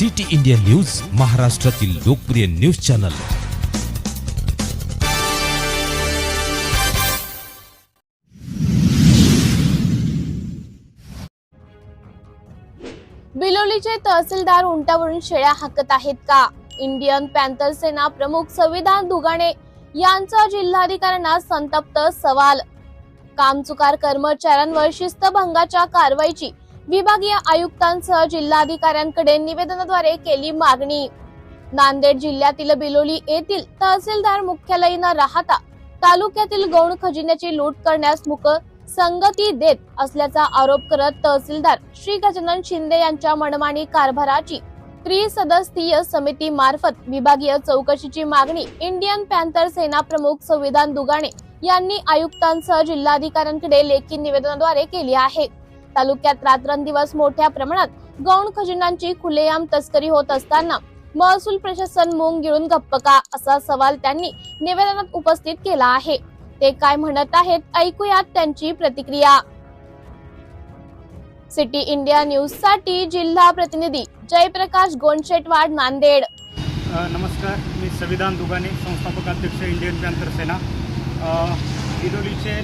City India news महाराष्ट्रातील लोकप्रिय news channel. बिलोलीचे तहसीलदार उंटावरून शेळ्या हाकत आहेत का? इंडियन पॅन्थर सेना प्रमुख संविधान दुगाणे यांचा जिल्हाधिकाऱ्यांना संतप्त सवाल. कामचुकार कर्मचाऱ्यांवर शिस्तभंगाच्या कारवाईची विभागीय आयुक्तांसह जिल्हाधिकाऱ्यांकडे निवेदनाद्वारे केली मागणी. नांदेड जिल्ह्यातील बिलोली येथील तहसीलदार मुख्यालयी न राहता तालुक्यातील गौण खजिन्याची लूट करण्यास मुक संगती देत असल्याचा आरोप करत तहसीलदार श्री गजानन शिंदे यांच्या मनमानी कारभाराची त्रिसदस्यीय समिती मार्फत विभागीय चौकशीची मागणी इंडियन पॅन्थर सेना प्रमुख संविधान दुगाणे यांनी आयुक्तांसह जिल्हाधिकाऱ्यांकडे लेखी निवेदनाद्वारे केली आहे. तालुक्यात रात्रंदिवस मोठ्या प्रमाणात गौण खजिनांची खुलेआम तस्करी होत असताना महसूल प्रशासन मुंग गिळून गप्प का असा सवाल त्यांनी निवेदनात उपस्थित केला आहे. ते काय म्हणत आहेत ऐकूयात त्यांची प्रतिक्रिया. सिटी इंडिया न्यूजसाठी जिल्हा प्रतिनिधी जयप्रकाश गोंडशेटवाड नांदेड. नमस्कार मी संविधान दुगाने संस्थापक अध्यक्ष इंडियन पॅन्थर सेना. अ,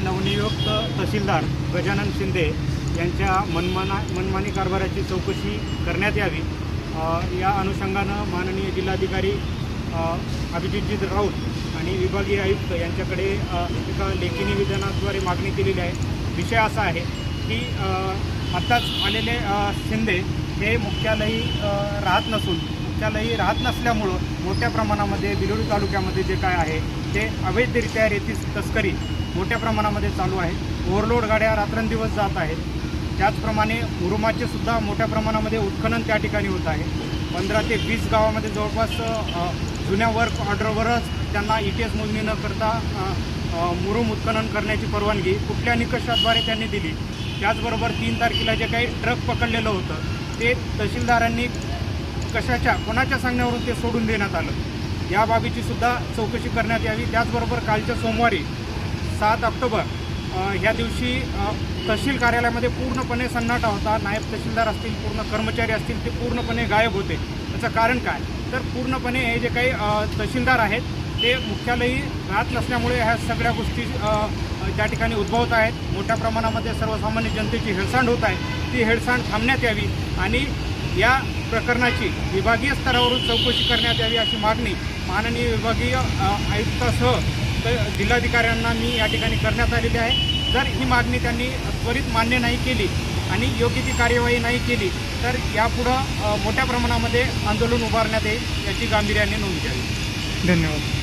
नवनियुक्त तहसीलदार गजानन शिंदे यांच्या मनमाना मनमानी कारभाराची चौकशी करण्यात यावी. या अनुषंगानं माननीय जिल्हाधिकारी अ, अभिजितजीत राऊत आणि विभागीय आयुक्त यांच्याकडे एका लेखी निवेदनाद्वारे मागणी केलेली आहे. विषय असा आहे की आत्ताच आलेले शिंदे हे मुख्यालयी राहत नसून मुख्यालयी राहत नसल्यामुळं मोठ्या प्रमाणामध्ये बिलोली तालुक्यामध्ये जे काय आहे ते अवैधरित्या रेती तस्करी मोठ्या प्रमाणामध्ये चालू आहे. ओव्हरलोड गाड्या रात्रंदिवस जात आहेत. त्याचप्रमाणे मुरुमाचे सुद्धा मोठ्या प्रमाणामध्ये उत्खनन त्या ठिकाणी होत आहे. पंधरा ते वीस गावामध्ये जवळपास जुन्या वर्क ऑर्डरवरच त्यांना ई टी एस मोजणी न करता मुरुम उत्खनन करण्याची परवानगी कुठल्या निकषाद्वारे त्यांनी दिली? त्याचबरोबर तीन तारखेला जे काही ट्रक पकडलेलं होतं ते तहसीलदारांनी कशाच्या कोणाच्या सांगण्यावरून ते सोडून देण्यात आलं? या बाबीची सुद्धा चौकशी करण्यात यावी. त्याचबरोबर कालच्या सोमवारी सात ऑक्टोबर ह्या दिवशी तहसील कार्यालयामध्ये पूर्णपणे सन्नाटा होता. नायब तहसीलदार असतील पूर्ण कर्मचारी असतील ते पूर्णपणे गायब होते. त्याचं कारण काय? तर पूर्णपणे हे जे काही तहसीलदार आहेत ते मुख्यालयी राहत नसल्यामुळे ह्या सगळ्या गोष्टी ज्या त्या ठिकाणी उद्भवत आहेत मोठ्या प्रमाणामध्ये सर्वसामान्य जनतेची हेळसांड होत आहे ती हेळसांड थांबण्यात यावी आणि या प्रकरणाची विभागीय स्तरावरून चौकशी करण्यात यावी अशी मागणी माननीय विभागीय आयुक्तासह जिल्हाधिकाऱ्यांना मी या ठिकाणी करण्यात आलेली आहे. जर ही मागणी त्यांनी त्वरित मान्य नाही केली आणि योग्य ती कार्यवाही नाही केली तर यापुढं मोठ्या प्रमाणामध्ये आंदोलन उभारण्यात येईल याची गांभीर्याने नोंद घ्यावी. धन्यवाद.